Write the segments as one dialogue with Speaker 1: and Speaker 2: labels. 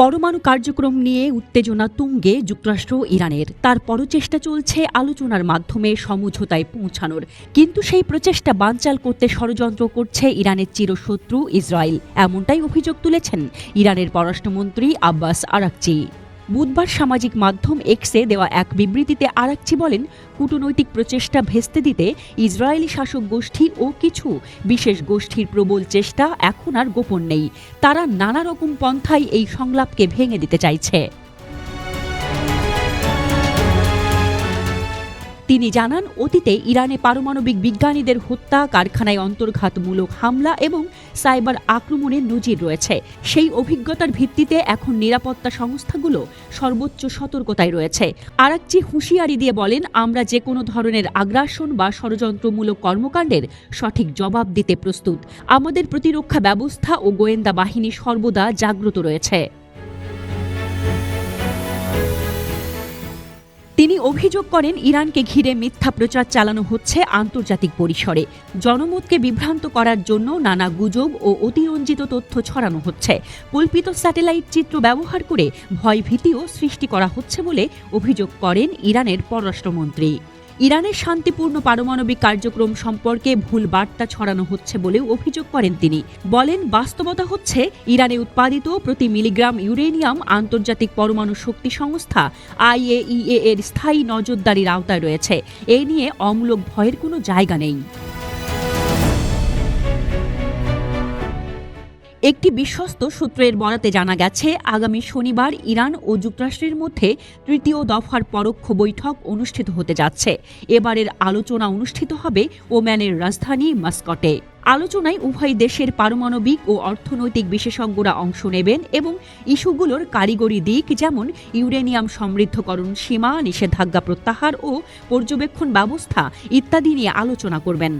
Speaker 1: পরমাণু কার্যক্রম নিয়ে উত্তেজনা তুঙ্গে যুক্তরাষ্ট্র ইরানের। তার পরচেষ্টা চলছে আলোচনার মাধ্যমে সমঝোতায় পৌঁছানোর। কিন্তু সেই প্রচেষ্টা বানচাল করতে ষড়যন্ত্র করছে ইরানের চিরশত্রু ইসরায়েল। এমনটাই অভিযোগ তুলেছেন ইরানের পররাষ্ট্রমন্ত্রী আব্বাস আরাকচি। বুধবার সামাজিক মাধ্যম এক্সে দেওয়া এক বিবৃতিতে আরাকচি বলেন, কূটনৈতিক প্রচেষ্টা ভেস্তে দিতে ইসরায়েলি শাসক গোষ্ঠী ও কিছু বিশেষ গোষ্ঠীর প্রবল চেষ্টা এখন আর গোপন নেই। তারা নানা রকম পন্থায় এই সংলাপকে ভেঙে দিতে চাইছে। তিনি জানান, অতীতে ইরানে পারমাণবিক বিজ্ঞানীদের হত্যা, কারখানায় অন্তর্ঘাতমূলক হামলা এবং সাইবার আক্রমণের নজির রয়েছে। সেই অভিজ্ঞতার ভিত্তিতে এখন নিরাপত্তা সংস্থাগুলো সর্বোচ্চ সতর্কতায় রয়েছে। আরাকচি হুঁশিয়ারি দিয়ে বলেন, আমরা যে কোনো ধরনের আগ্রাসন বা ষড়যন্ত্রমূলক কর্মকাণ্ডের সঠিক জবাব দিতে প্রস্তুত। আমাদের প্রতিরক্ষা ব্যবস্থা ও গোয়েন্দা বাহিনী সর্বদা জাগ্রত রয়েছে। অভিযোগ করেন, ইরানকে ঘিরে মিথ্যা প্রচার চালানো হচ্ছে আন্তর্জাতিক পরিসরে। জনমতকে বিভ্রান্ত করার জন্য নানা গুজব ও অতিরঞ্জিত তথ্য ছড়ানো হচ্ছে। কল্পিত স্যাটেলাইট চিত্র ব্যবহার করে ভয়ভীতিও সৃষ্টি করা হচ্ছে বলে অভিযোগ করেন ইরানের পররাষ্ট্রমন্ত্রী। ইরানের শান্তিপূর্ণ পারমাণবিক কার্যক্রম সম্পর্কে ভুল বার্তা ছড়ানো হচ্ছে বলেও অভিযোগ করেন তিনি। বলেন, বাস্তবতা হচ্ছে, ইরানে উৎপাদিত প্রতি মিলিগ্রাম ইউরেনিয়াম আন্তর্জাতিক পরমাণু শক্তি সংস্থা আইএইএ এর স্থায়ী নজরদারির আওতায় রয়েছে। এ নিয়ে অমূলক ভয়ের কোনো জায়গা নেই। একটি বিশ্বস্ত সূত্রের বরাতে জানা গেছে, আগামী শনিবার ইরান ও যুক্তরাষ্ট্রের মধ্যে তৃতীয় দফার পরোক্ষ বৈঠক অনুষ্ঠিত হতে যাচ্ছে। এবারের আলোচনা অনুষ্ঠিত হবে ওম্যানের রাজধানী মাস্কটে। আলোচনায় উভয় দেশের পারমাণবিক ও অর্থনৈতিক বিশেষজ্ঞরা অংশ নেবেন এবং ইস্যুগুলোর কারিগরি দিক যেমন ইউরেনিয়াম সমৃদ্ধকরণ সীমা, নিষেধাজ্ঞা প্রত্যাহার ও পর্যবেক্ষণ ব্যবস্থা ইত্যাদি নিয়ে আলোচনা করবেন।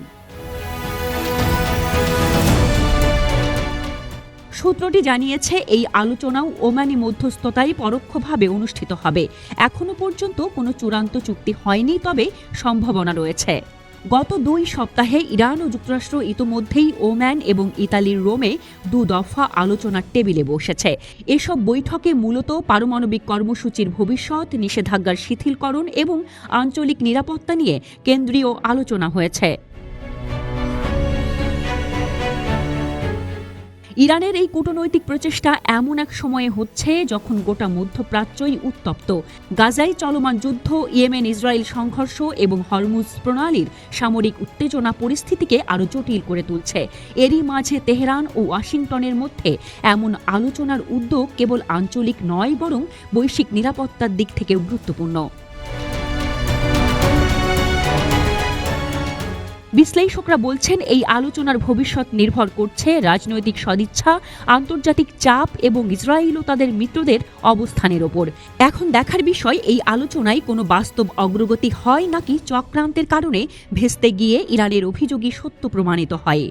Speaker 1: সূত্রটি জানিয়েছে, এই আলোচনাও ওমানি মধ্যস্থতায় পরোক্ষভাবে অনুষ্ঠিত হবে। এখনও পর্যন্ত কোনো চূড়ান্ত চুক্তি হয়নি, তবে সম্ভাবনা রয়েছে। গত দুই সপ্তাহে ইরান ও যুক্তরাষ্ট্র ইতোমধ্যেই ওম্যান এবং ইতালির রোমে দু দফা আলোচনার টেবিলে বসেছে। এসব বৈঠকে মূলত পারমাণবিক কর্মসূচির ভবিষ্যৎ, নিষেধাজ্ঞার শিথিলকরণ এবং আঞ্চলিক নিরাপত্তা নিয়ে কেন্দ্রীয় আলোচনা হয়েছে। ইরানের এই কূটনৈতিক প্রচেষ্টা এমন এক সময়ে হচ্ছে যখন গোটা মধ্যপ্রাচ্যই উত্তপ্ত। গাজায় চলমান যুদ্ধ, ইয়েমেন ইসরায়েল সংঘর্ষ এবং হরমুজ প্রণালীর সামরিক উত্তেজনা পরিস্থিতিকে আরও জটিল করে তুলছে। এরই মাঝে তেহরান ও ওয়াশিংটনের মধ্যে এমন আলোচনার উদ্যোগ কেবল আঞ্চলিক নয়, বরং বৈশ্বিক নিরাপত্তার দিক থেকেও গুরুত্বপূর্ণ। বিশ্লেষকরা বলছেন, এই আলোচনার ভবিষ্যৎ নির্ভর করছে রাজনৈতিক সদিচ্ছা, আন্তর্জাতিক চাপ এবং ইসরায়েল ও তাদের মিত্রদের অবস্থানের ওপর। এখন দেখার বিষয়, এই আলোচনায় কোনো বাস্তব অগ্রগতি হয় নাকি চক্রান্তের কারণে ভেস্তে গিয়ে ইরানের অভিযোগই সত্য প্রমাণিত হয়।